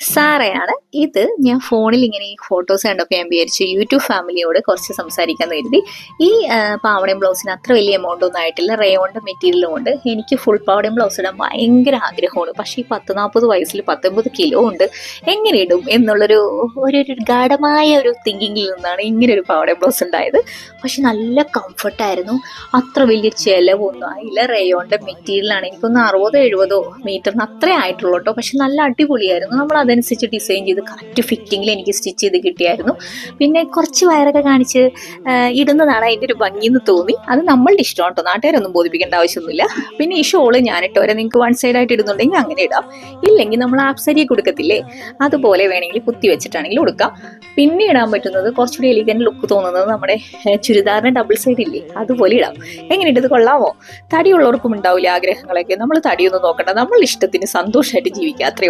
സാറയാണ്. ഇത് ഞാൻ ഫോണിൽ ഇങ്ങനെ ഈ ഫോട്ടോസ് കണ്ടപ്പോൾ ഞാൻ വിചാരിച്ചു യൂട്യൂബ് ഫാമിലിയോട് കുറച്ച് സംസാരിക്കാൻ കരുതി. ഈ പാവടയും ബ്ലൗസിന് അത്ര വലിയ എമൗണ്ട് ഒന്നും ആയിട്ടില്ല. റേയോണിന്റെ മെറ്റീരിയലും കൊണ്ട് എനിക്ക് ഫുൾ പാവടയും ബ്ലൗസ് ഇടാൻ ഭയങ്കര ആഗ്രഹമാണ്. പക്ഷേ ഈ പത്ത് നാൽപ്പത് വയസ്സിൽ പത്തൊമ്പത് കിലോ ഉണ്ട്. എങ്ങനെ ഇടും എന്നുള്ളൊരു ഒരു ഒരു ഗാഠമായ ഒരു തിങ്കിങ്ങിൽ നിന്നാണ് ഇങ്ങനെ ഒരു പാവടയും ബ്ലൗസ് ഉണ്ടായത്. പക്ഷെ നല്ല കംഫർട്ടായിരുന്നു അത്ര വലിയ ചിലവൊന്നും ആയില്ല. റേയോണിന്റെ മെറ്റീരിയലാണ്. എനിക്കൊന്ന് അറുപതോ എഴുപതോ മീറ്ററിന് അത്രേ ആയിട്ടുള്ളൂ കേട്ടോ. പക്ഷെ നല്ല അടിപൊളിയായിരുന്നു. നമ്മൾ അതനുസരിച്ച് ഡിസൈൻ ചെയ്ത് കറക്റ്റ് ഫിറ്റിങ്ങിൽ എനിക്ക് സ്റ്റിച്ച് ചെയ്ത് കിട്ടിയായിരുന്നു. പിന്നെ കുറച്ച് വയറൊക്കെ കാണിച്ച് ഇടുന്നതാണ് അതിന്റെ ഒരു ഭംഗി എന്ന് തോന്നി. അത് നമ്മളുടെ ഇഷ്ടം കേട്ടോ. നാട്ടുകാരൊന്നും ബോധിപ്പിക്കേണ്ട ആവശ്യമൊന്നുമില്ല. പിന്നെ ഈ ഷോൾ ഞാനിട്ട് വരെ നിങ്ങൾക്ക് വൺ സൈഡ് ആയിട്ട് ഇടുന്നുണ്ടെങ്കിൽ അങ്ങനെ ഇടാം. ഇല്ലെങ്കിൽ നമ്മൾ ആപ്സരിയെ കൊടുക്കത്തില്ലേ? അതുപോലെ വേണമെങ്കിൽ കുത്തി വെച്ചിട്ടാണെങ്കിൽ കൊടുക്കാം. പിന്നെ ഇടാൻ പറ്റുന്നത് കുറച്ചുകൂടി എലിഗന്റ് ലുക്ക് തോന്നുന്നത് നമ്മുടെ ചുരിദാറിന് ഡബിൾ സൈഡ് ഇല്ലേ? അതുപോലെ ഇടാം. എങ്ങനെ ഇട്ടത് കൊള്ളാമോ? തടിയുള്ളവർക്കും ഉണ്ടാവില്ല ആഗ്രഹങ്ങളൊക്കെ? നമ്മൾ തടിയൊന്നും നോക്കണ്ട. നമ്മൾ ഇഷ്ടത്തിന് സന്തോഷമായിട്ട് ജീവിക്കാം